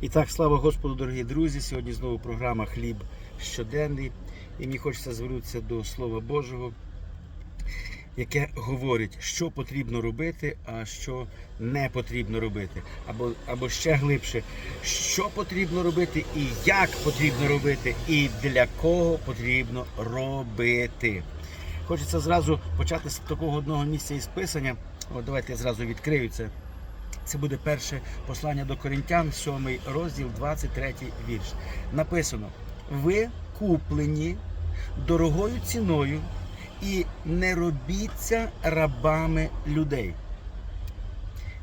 І так, слава Господу, дорогі друзі. Сьогодні знову програма Хліб щоденний. І мені хочеться звернутися до Слова Божого, яке говорить, що потрібно робити, а що не потрібно робити. Або, або ще глибше, що потрібно робити, і як потрібно робити, і для кого потрібно робити. Хочеться зразу почати з такого одного місця із писання. От давайте я зразу відкрию це. Це буде перше послання до Коринтян, 7 розділ, 23 вірш. Написано: ви куплені дорогою ціною і не робіться рабами людей.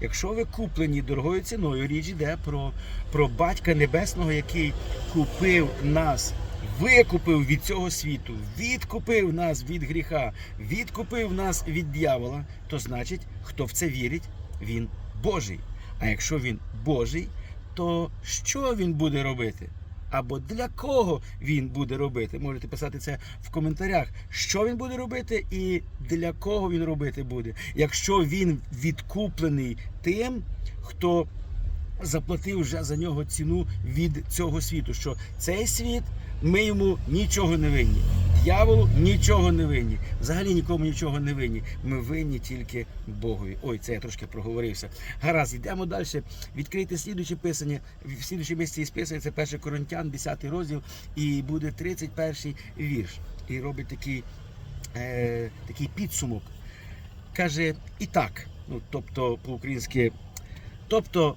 Якщо ви куплені дорогою ціною, річ йде про, про Батька Небесного, який купив нас, викупив від цього світу, відкупив нас від гріха, відкупив нас від дьявола, то значить, хто в це вірить, він Божий. А якщо він Божий, то що він буде робити? Або для кого він буде робити? Можете писати це в коментарях, що він буде робити і для кого він робити буде. Якщо він відкуплений тим, хто заплатив вже за нього ціну від цього світу, що цей світ ми йому нічого не винні. Дьяволу нічого не винні. Взагалі нікому нічого не винні. Ми винні тільки Богові. Ой, це я трошки проговорився. Гаразд, йдемо далі. Відкрийте слідуче писання. В слідуче місці із писання це 1 Коринтян, 10 розділ, і буде 31 вірш. І робить такий, е, такий підсумок. Каже, і так, ну тобто по-українськи, тобто,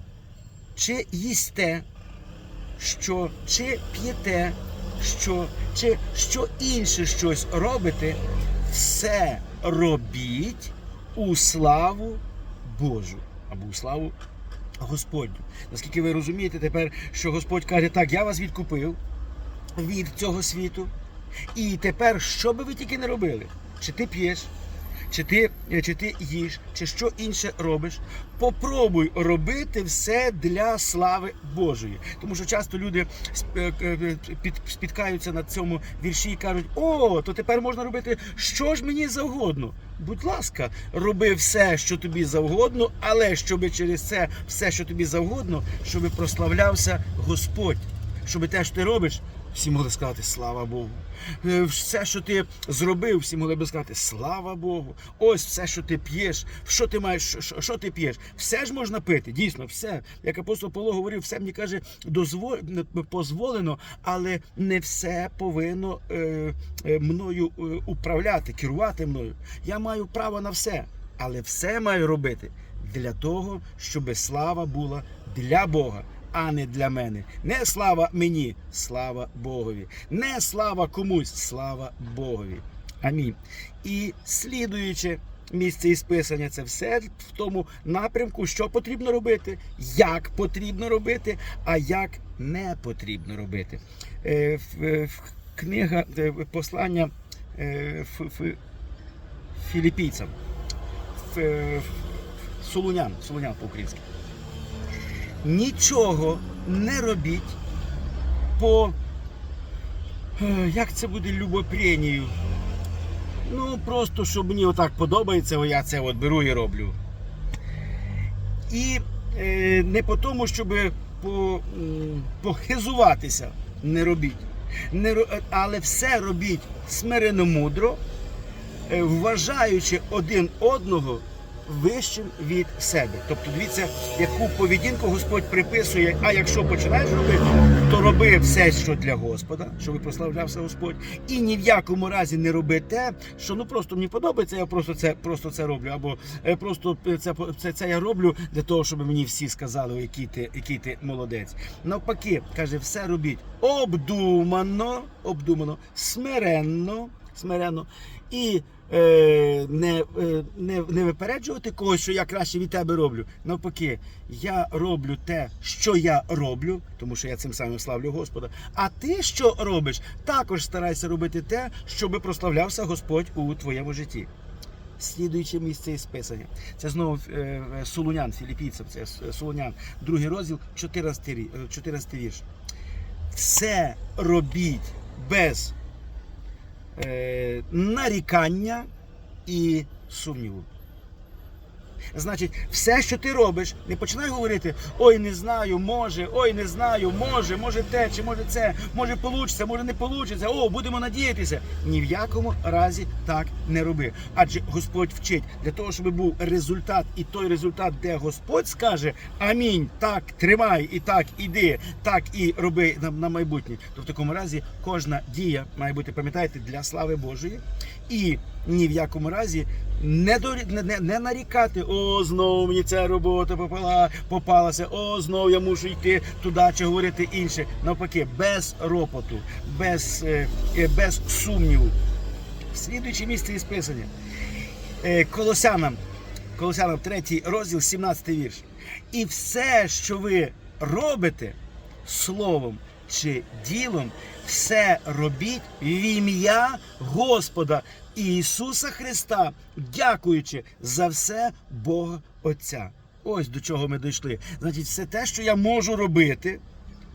чи їсте, що чи п'єте, що чи що інше щось робите, все робіть у славу Божу або у славу Господню. Наскільки ви розумієте тепер, що Господь каже, так, я вас відкупив від цього світу, і тепер, що би ви тільки не робили, чи ти п'єш, чи ти, чи ти їш, чи що інше робиш, попробуй робити все для слави Божої. Тому що часто люди сп- е, спіткаються на цьому вірші і кажуть: о, то тепер можна робити що ж мені завгодно. Будь ласка, роби все, що тобі завгодно, але щоб через це все, що тобі завгодно, щоб прославлявся Господь. Щоб те, що ти робиш, всі могли сказати слава Богу. Е, Все, що ти зробив, всі могли би сказати слава Богу. Ось все, що ти п'єш, що ти маєш, що, що- ти п'єш. Все ж можна пити, дійсно, все. Як апостол Павло говорив, все мені каже, дозво... дозволено, але не все повинно е, е, мною е, управляти, керувати мною. Я маю право на все, але все маю робити для того, щоб слава була для Бога а не для мене. Не слава мені, слава Богові. Не слава комусь, слава Богові. Амінь. І слідуючи місце із писання, це все в тому напрямку, що потрібно робити, як потрібно робити, а як не потрібно робити. Е, Книга е, послання е, філіпійцям. Солунян, Солунян по-українськи нічого не робіть по. е, Як це буде любопренію? Ну, просто щоб мені отак подобається, о, я це от беру і роблю. І е, не по тому, щоб по, похизуватися, не робіть. Не, е, але все робіть смиренно мудро, е, вважаючи один одного вищим від себе. Тобто, дивіться, яку поведінку Господь приписує. А якщо починаєш робити, то роби все, що для Господа, щоб прославлявся Господь, і ні в якому разі не роби те, що ну просто мені подобається, я просто це просто це роблю. Або е, просто це, це, це я роблю для того, щоб мені всі сказали, який ти, який ти молодець. Навпаки, каже, все робіть обдумано, обдумано, смиренно, смиренно і е, не, е, не, не випереджувати когось, що я краще від тебе роблю. Навпаки, я роблю те, що я роблю, тому що я цим самим славлю Господа. А ти що робиш? Також старайся робити те, щоб прославлявся Господь у твоєму житті. Слідуюче місце із писання. Це знову е, Солунян, філіппійцям, це С- Солунян, другий розділ, 14, е, 14 вірш. Все робіть без е, нарікання і сумніву. Значить, все, що ти робиш, не починай говорити ой, не знаю, може, ой, не знаю, може, може те, чи може це, може получиться, може не получиться. О, будемо надіятися. Ні в якому разі так не роби. Адже Господь вчить для того, щоб був результат, і той результат, де Господь скаже Амінь, так тримай і так іди, так і роби на, на майбутнє. То в такому разі кожна дія має бути, пам'ятаєте, для слави Божої. І ні в якому разі не, не, не, не нарікати, о, знову мені ця робота попала, попалася, о, знову я мушу йти туди чи говорити інше. Навпаки, без ропоту, без, е, е, без сумніву. Слідуюче місце із писання. Е, Колосянам, Колосянам 3 розділ, 17 вірш. І все, що ви робите словом чи ділом, все робіть в ім'я Господа Ісуса Христа, дякуючи за все Бога Отця. Ось до чого ми дійшли. Значить, все те, що я можу робити.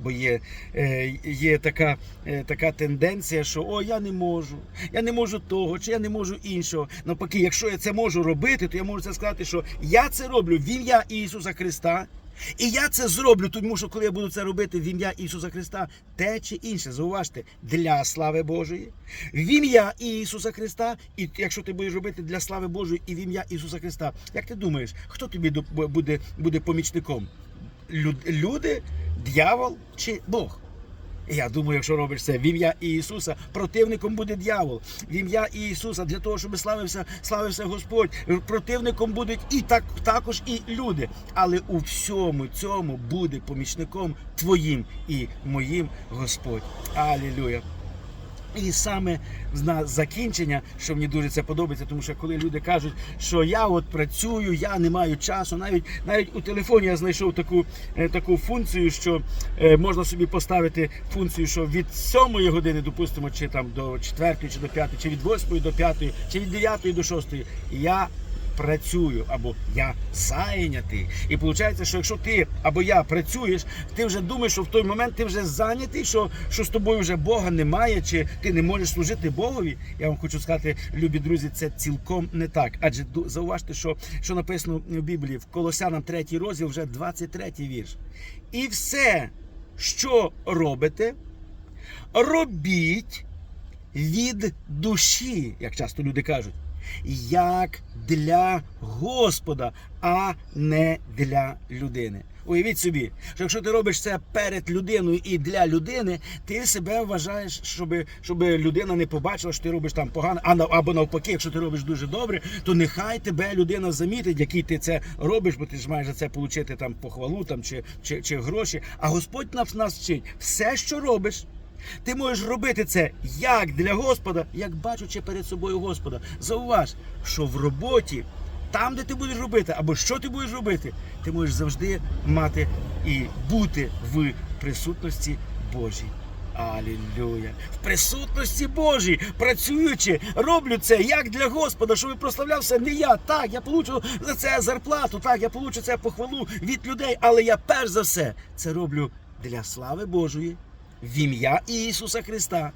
Бо є, е, є така, е, така тенденція, що о, я не можу, я не можу того, чи я не можу іншого. Навпаки, якщо я це можу робити, то я можу це сказати, що я це роблю в ім'я Ісуса Христа. І я це зроблю, тому що коли я буду це робити в ім'я Ісуса Христа, те чи інше, зауважте, для слави Божої, в ім'я Ісуса Христа, і якщо ти будеш робити для слави Божої і в ім'я Ісуса Христа, як ти думаєш, хто тобі буде, буде помічником? Люди, дьявол чи Бог? Я думаю, якщо робиш це в ім'я Ісуса, противником буде дьявол. В ім'я Ісуса, для того, щоб славився, славився Господь. Противником будуть і так, також і люди. Але у всьому цьому буде помічником твоїм і моїм Господь. Алілюя. І саме на закінчення, що мені дуже це подобається, тому що коли люди кажуть, що я от працюю, я не маю часу, навіть навіть у телефоні я знайшов таку, е, таку функцію, що е, можна собі поставити функцію, що від 7 години, допустимо, чи там до 4 чи до 5, чи від 8 до 5, чи від 9 до 6, я працюю або я зайнятий. І виходить, що якщо ти або я працюєш, ти вже думаєш, що в той момент ти вже зайнятий, що, що з тобою вже Бога немає, чи ти не можеш служити Богові. Я вам хочу сказати, любі друзі, це цілком не так. Адже зауважте, що, що написано в Біблії в Колосянам 3 розділ, вже 23 вірш. І все, що робите, робіть від душі, як часто люди кажуть, як для Господа, а не для людини. Уявіть собі, що якщо ти робиш це перед людиною і для людини, ти себе вважаєш, щоб, щоб людина не побачила, що ти робиш там погано, а або навпаки, якщо ти робиш дуже добре, то нехай тебе людина замітить, який ти це робиш, бо ти ж маєш за це отримати там похвалу там, чи, чи, чи гроші. А Господь нас, вчить, все, що робиш, ти можеш робити це як для Господа, як бачучи перед собою Господа. Зауваж, що в роботі, там, де ти будеш робити, або що ти будеш робити, ти можеш завжди мати і бути в присутності Божій. Алілюя! В присутності Божій, працюючи, роблю це як для Господа, щоб прославлявся не я. Так, я получу за це зарплату, так, я получу це похвалу від людей, але я перш за все це роблю для слави Божої, в ім'я Ісуса Христа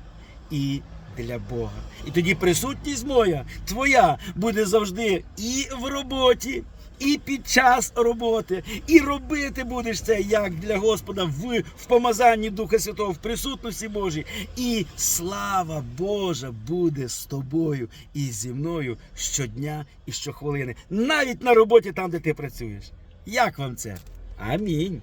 і для Бога. І тоді присутність моя, твоя, буде завжди і в роботі. І під час роботи, і робити будеш це як для Господа в, в помазанні Духа Святого, в присутності Божій. І слава Божа буде з тобою і зі мною щодня і щохвилини, навіть на роботі там, де ти працюєш. Як вам це? Амінь.